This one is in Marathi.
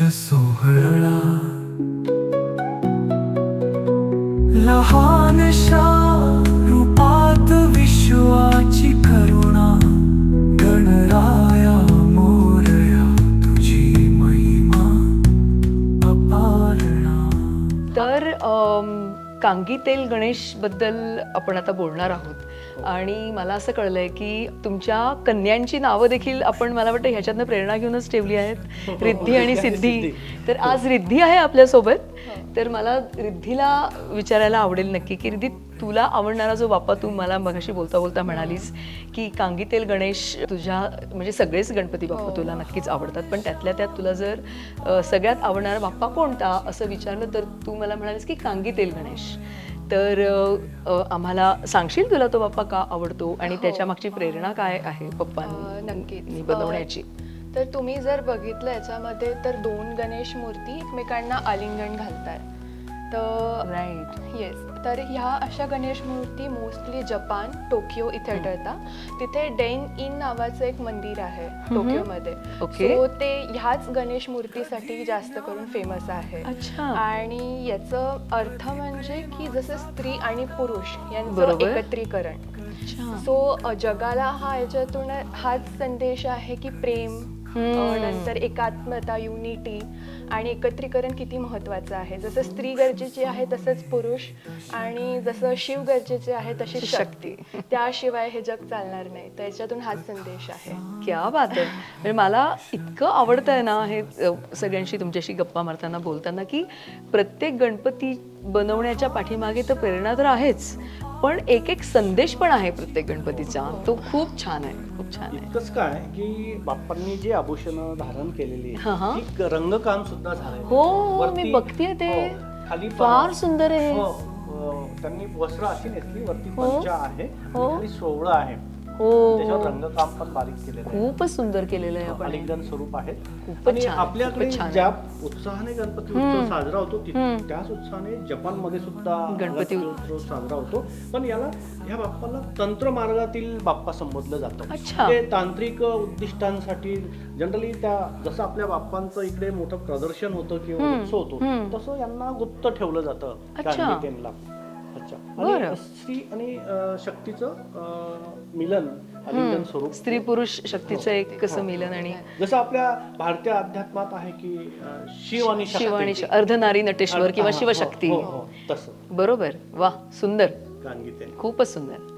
गणेश सोहळा लहानशा रूपात विश्वाची करुणा. गणराया मोरया तुझी महिमा अपारणा. तर कांगीतेल गणेशबद्दल आपण आता बोलणार आहोत. आणि मला असं कळलंय की तुमच्या कन्यांची नावं देखील आपण मला वाटतं ह्याच्यातनं प्रेरणा घेऊनच ठेवली आहेत. रिद्धी आणि सिद्धी. तर आज रिद्धी आहे आपल्यासोबत. तर मला रिद्धीला विचारायला आवडेल नक्की की रिद्धी तुला आवडणारा जो बाप्पा तू मला मगाशी बोलता बोलता म्हणालीस की कांगीतेल गणेश तुझ्या म्हणजे सगळेच गणपती बाप्पा तुला नक्कीच आवडतात. पण त्यातल्या त्यात तुला जर सगळ्यात आवडणारा बाप्पा कोणता असं विचारलं तर तू मला म्हणालीस की कांगीतेल गणेश. तर आम्हाला सांगशील तुला तो बाप्पा का आवडतो आणि त्याच्या मागची प्रेरणा काय आहे अ, पप्पांनी नक्कीच बनवण्याची? तर तुम्ही जर बघितलं याच्यामध्ये तर दोन गणेश मूर्ती एकमेकांना आलिंगन घालतात. तर राईट येस तर ह्या अशा गणेश मूर्ती मोस्टली जपान टोकियो इथे आढळतात तिथे डेन इन नावाचं एक मंदिर आहे टोकियोमध्ये. सो ते ह्याच गणेश मूर्तीसाठी जास्त करून फेमस आहे. अच्छा. आणि याचं अर्थ म्हणजे की जसं स्त्री आणि पुरुष यांचं. एकत्रीकरण. सो जगाला हा याच्यातून हाच संदेश आहे की प्रेम अ. नंतर एकात्मता युनिटी आणि एकत्रीकरण किती महत्वाचं आहे. जसं स्त्री गरजेची आहे तसंच पुरुष आणि जसं शिव गरजेचे आहे तशी शक्ती. त्याशिवाय हे जग चालणार नाही. तर याच्यातून हाच संदेश आहे. क्या बात आहे. म्हणजे मला इतकं आवडतं आहे ना हे अ, सगळ्यांशी तुमच्याशी गप्पा मारताना बोलताना की प्रत्येक गणपती बनवण्याच्या पाठीमागे तर प्रेरणा तर आहेच पण एक एक संदेश पण आहे प्रत्येक गणपतीचा. तो खूप छान आहे. खूप छान आहे. इतकंच काय की बाप्पांनी जी आभूषणं धारण केलेली हा, हा. ती रंगकाम सुद्धा झालंय हो मी बघतेय ते हो, खाली फार. सुंदर आहे हो, अ, त्यांनी वस्त्र अशी नेसली वरती हो. पंचा आहे हो. आणि सोहळं आहे हो रंगकाम पण बारीक केलेलं आहे खूपच सुंदर केलेलं आहे आपण स्वरूप आहे खूपच आणि छान, आपल्याकडे खूपच छान आहे. ज्या उत्साहाने गणपती उत्सव साजरा होतो ति- हम्म. त्याच उत्साहाने जपानमध्ये सुद्धा गणपती उत्सव साजरा होतो पण याला ह्या बाप्पाला तंत्र मार्गातील बाप्पा संबोधलं जातं अच्छा. ते तांत्रिक उद्दिष्टांसाठी जनरली त्या जसं आपल्या बाप्पांचं इकडे मोठं प्रदर्शन होतं किंवा हम्म, उत्सव होतो हम्म. तसं यांना गुप्त ठेवलं जातं अच्छा. गांधीतेनला अच्छा. बरं. आणि स्त्री आणि अं, शक्तीचं अं, मिलन आलिंगन स्वरूप. स्त्री पुरुष शक्तीचं एक कसं हो. मिलन आणि जसं आपल्या भारतीय अध्यात्मात आहे की अं, शिव आणि शक्ती. शिव आणि श- अर्धनारी नटेश्वर किंवा हा, शिवशक्ती. हो, हो, हो, तसं. बरोबर. वा सुंदर. खूपच सुंदर.